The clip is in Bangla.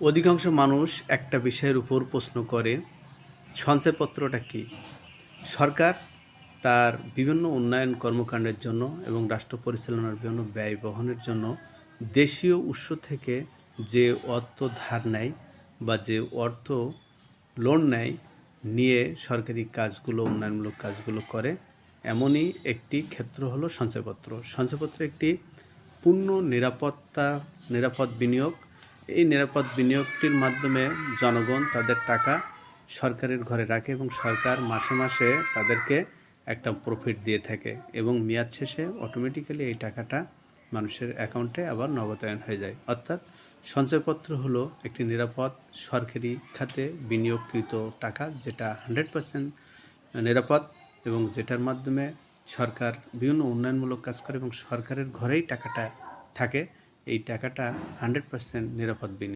অধিকাংশ মানুষ একটা বিষয়ের উপর প্রশ্ন করে সঞ্চয়পত্রটা কি? সরকার তার বিভিন্ন উন্নয়ন কর্মকাণ্ডের জন্য এবং রাষ্ট্র পরিচালনার বিভিন্ন ব্যয় বহনের জন্য দেশীয় উৎস থেকে যে অর্থ ধার নেয় বা যে অর্থ লোন নেয় নিয়ে সরকারি কাজগুলো, উন্নয়নমূলক কাজগুলো করে, এমনই একটি ক্ষেত্র হলো সঞ্চয়পত্র সঞ্চয়পত্র একটি পূর্ণ নিরাপত্তা, নিরাপদ বিনিয়োগ এই নিরাপদ বিনিয়োগটির মাধ্যমে জনগণ তাদের টাকা সরকারের ঘরে রাখে এবং সরকার মাসে মাসে তাদেরকে একটা প্রফিট দিয়ে থাকে এবং মেয়াদ শেষে অটোমেটিক্যালি এই টাকাটা মানুষের অ্যাকাউন্টে আবার নগদায়ন হয়ে যায়। অর্থাৎ সঞ্চয়পত্র হলো একটি নিরাপদ সরকারি খাতে বিনিয়োগকৃত টাকা যেটা হান্ড্রেড পার্সেন্ট নিরাপদ এবং যেটার মাধ্যমে সরকার বিভিন্ন উন্নয়নমূলক কাজ করে এবং সরকারের ঘরেই টাকাটা থাকে। এই টাকাটা হান্ড্রেড পার্সেন্ট নিরাপদ বিনিয়োগ